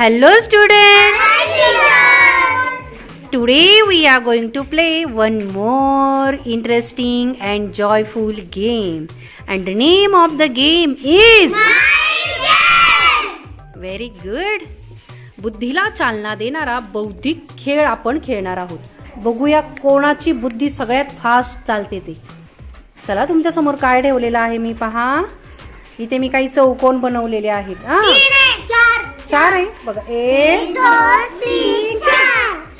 Hello students! Today we are going to play one more interesting and joyful game. And the name of the game is Very good. बुद्धीला चालना देणारा बौद्धिक खेळ आपण खेळणार आहोत बघूया कोणाची बुद्धी सगळ्यात फास्ट चालते ते चला तुमच्यासमोर काय ठेवलेलं आहे मी पहा इथे मी काही चौकोन बनवलेले आहेत हा? चार. आहे? बघा एक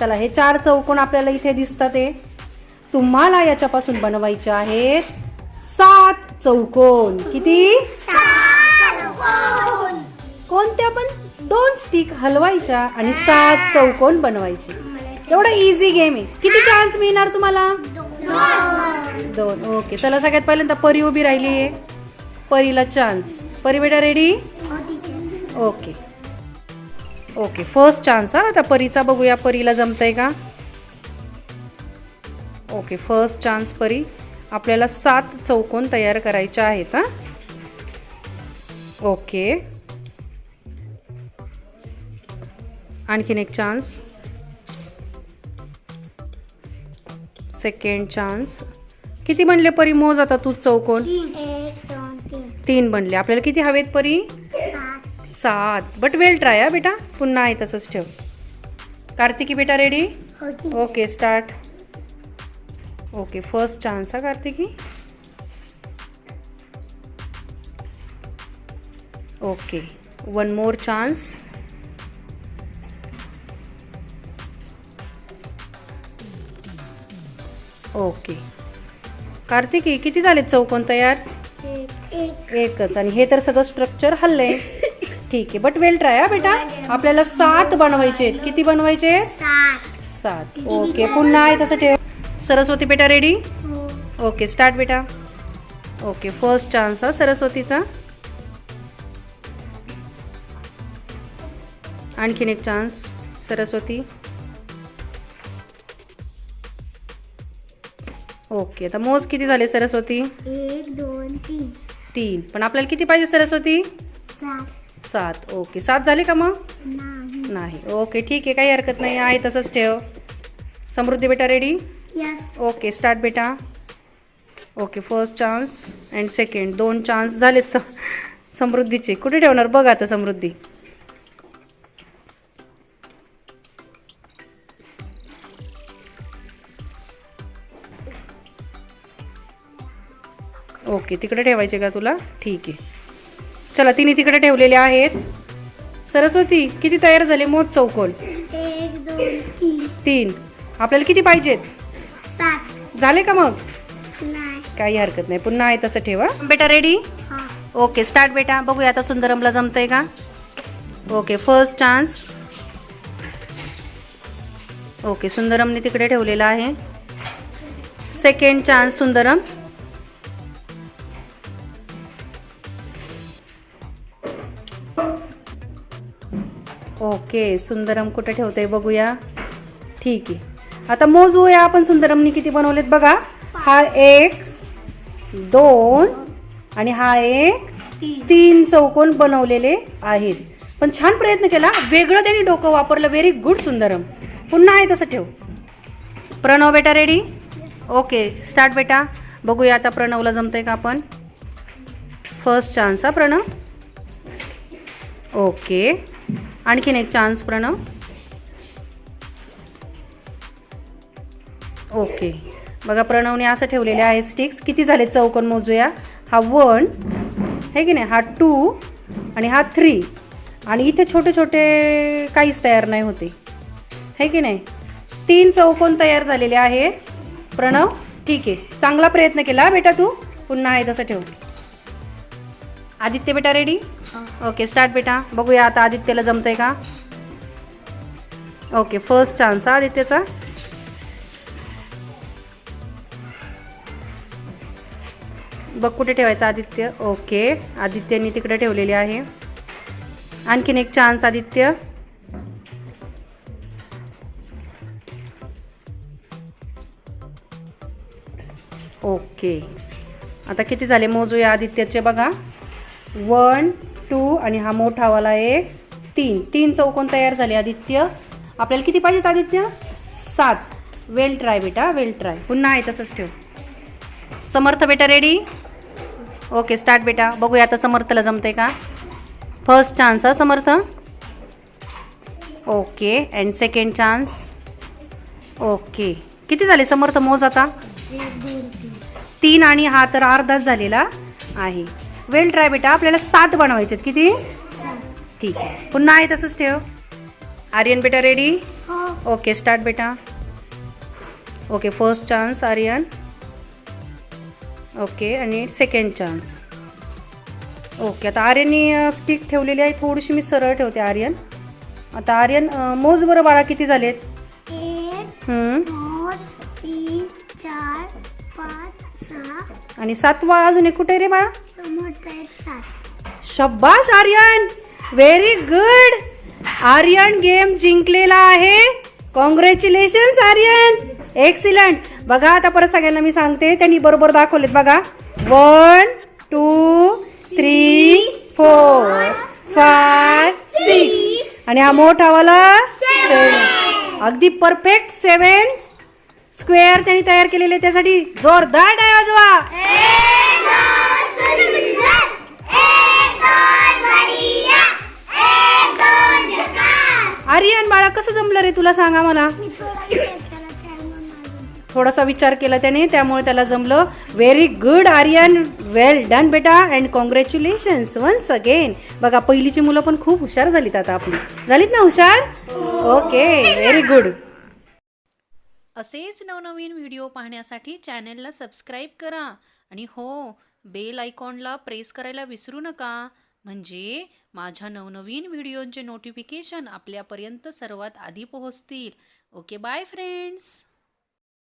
चला हे चार चौकोन आपल्याला इथे दिसतात ते तुम्हाला याच्यापासून बनवायचे आहेत सात चौकोन किती? कोणत्या पण? दोन स्टिक हलवायच्या आणि सात चौकोन बनवायचे? एवढा इझी गेम आहे. किती चान्स मिळणार तुम्हाला? दोन. ओके चला सगळ्यात पहिल्यांदा परी उभी राहिली आहे परीला चान्स परी बेटा ready okay okay first chance हा. आता परीचा बघूया परीला जमतंय का? ओके फर्स्ट चान्स परी. आपल्याला सात चौकोन तयार करायचे आहेत हा. ओके आणखीन एक चान्स सेकंड चान्स किती बनले परी मोज आता तू चौकोन? तीन बनले. आपल्याला किती हवेत परी? सात. बट वेल ट्राय हा बेटा. पुन्हा आहे तसंच ठेव. कार्तिकी बेटा ready okay start okay first chance हा Kartiki. Okay one more chance okay Kartiki किती झालेत चौकोन तयार? एकच. आणि हे तर सगळं स्ट्रक्चर हल्लंय. ठीक आहे बट वेल ट्राय हा बेटा. आपल्याला सात बनवायचे आहेत. किती बनवायचे? सात. ओके पुन्हा आहे तसं ठेव. सरस्वती बेटा रेडी ओके स्टार्ट बेटा. ओके फर्स्ट चान्स हा सरस्वतीचा. आणखीन एक चान्स सरस्वती. ओके आता मोज किती झाले सरस्वती? एक दोन तीन. तीन. पण आपल्याला किती पाहिजे सरस्वती? सात. सात. ओके. सात झाले का मग? नाही. ओके. ठीक आहे. काही हरकत नाही. आहे तसंच ठेव. समृद्धी बेटा रेडी ओके. स्टार्ट बेटा. Okay. First chance and second दोन चान्स झाले स समृद्धीचे. कुठे ठेवणार? बघ आता समृद्धी. ओके तिकडे ठेवायचे का तुला? ठीक. आहे चला तिने तिकडे ठेवलेले आहेत. सरस्वती किती तयार झाले? मोज दोन तीन. आपल्याला किती पाहिजेत? झाले का मग? काही हरकत नाही. पुन्हा आहे तसं ठेवा. बेटा रेडी हा. ओके स्टार्ट बेटा. बघूया आता सुंदरमला जमतंय का? ओके फर्स्ट चान्स ओके सुंदरमने तिकडे ठेवलेला आहे. Second chance Sundaram. Okay Sundaram कुठे ठेवते बघूया. ठीक आहे. आता मोजूया आपण सुंदरमनी किती बनवलेत बघा. हा एक दोन आणि हा एक तीन चौकोन बनवलेले आहेत. पण छान प्रयत्न केला. वेगळं त्यांनी डोकं वापरलं. Very good Sundaram. पुन्हा आहे तसं ठेव. प्रणव बेटा रेडी ओके स्टार्ट बेटा. बघूया आता प्रणवला जमतंय का आपण? फर्स्ट चान्स हा प्रणव. ओके आणखीन एक चान्स प्रणव. ओके बघा प्रणवने असं ठेवलेले आहेत स्टिक्स किती झाले चौकोन मोजूया? हा वन आहे की नाही? हा टू आणि हा थ्री आणि इथे छोटे छोटे काहीच तयार नाही होते. है की नाही? तीन चौकोन तयार झालेले आहे. प्रणव ठीक आहे. चांगला प्रयत्न केला बेटा तू. पुन्हा आहे तसं ठेव. आदित्य बेटा रेडी ओके स्टार्ट बेटा. बघूया आता आदित्यला जमतंय का? ओके फर्स्ट चान्स हा आदित्यचा? बघ कुठे ठेवायचं आदित्य? ओके आदित्यनी तिकडे ठेवलेले आहे. आणखीन एक चान्स आदित्य. ओके आता किती झाले? मोजूया आदित्यचे बघा. वन टू आणि हा मोठावाला एक तीन. तीन चौकोन तयार झाले आदित्य. आपल्याला किती पाहिजेत आदित्य? सात. वेल ट्राय बेटा वेल ट्राय पुन्हा आहे तसंच ठेव. समर्थ बेटा रेडी ओके स्टार्ट बेटा. बघूया आता समर्थला जमते का? फर्स्ट चान्स हा Samarth? Okay and second chance okay किती झाले समर्थ मोज आता? तीन आणि हा तर अर्धाच झालेला आहे. वेल ट्राय बेटा आपल्याला सात बनवायचे आहेत. किती? ठीक आहे. पुन्हा आहे तसंच ठेव. आर्यन बेटा रेडी ओके स्टार्ट बेटा. Okay first chance Aryan. Okay आणि सेकंड चान्स ओके आता आर्यननी स्टिक ठेवलेली आहे. थोडीशी मी सरळ ठेवते आर्यन. आता आर्यन मोज बरं बाळा किती झालेत आणि सातवा अजून एक कुठे रे बाळा? शब्बाश Aryan. Very good Aryan game जिंकलेला आहे. कॉंग्रॅच्युलेशन्स आर्यन. एक्सिलंट बघा आता परत सगळ्यांना मी सांगते. त्यांनी बरोबर दाखवलेत बघा. One two three four five six आणि हा मोठावाला सेवन अगदी परफेक्ट सेवन स्क्वेअर त्यांनी तयार केलेले आहे. त्यासाठी जोरदार डाय वाजवा तुला सांगा मला. थोडासा विचार केला त्याने त्यामुळे त्याला जमलं. Very good Aryan well done बेटा अँड कॉंग्रॅच्युलेशन्स वन्स अगेन बघा पहिलीची मुलं पण खूप हुशार झालीत आता आपली. झालीत ना हुशार? ओके व्हेरी गुड असेच नवनवीन व्हिडिओ पाहण्यासाठी चॅनेलला सबस्क्राईब करा. आणि हो बेल आयकॉनला प्रेस करायला विसरू नका. म्हणजे माझ्या नवनवीन व्हिडिओंचे नोटिफिकेशन आपल्यापर्यंत सर्वात आधी पोहोचतील. Okay bye friends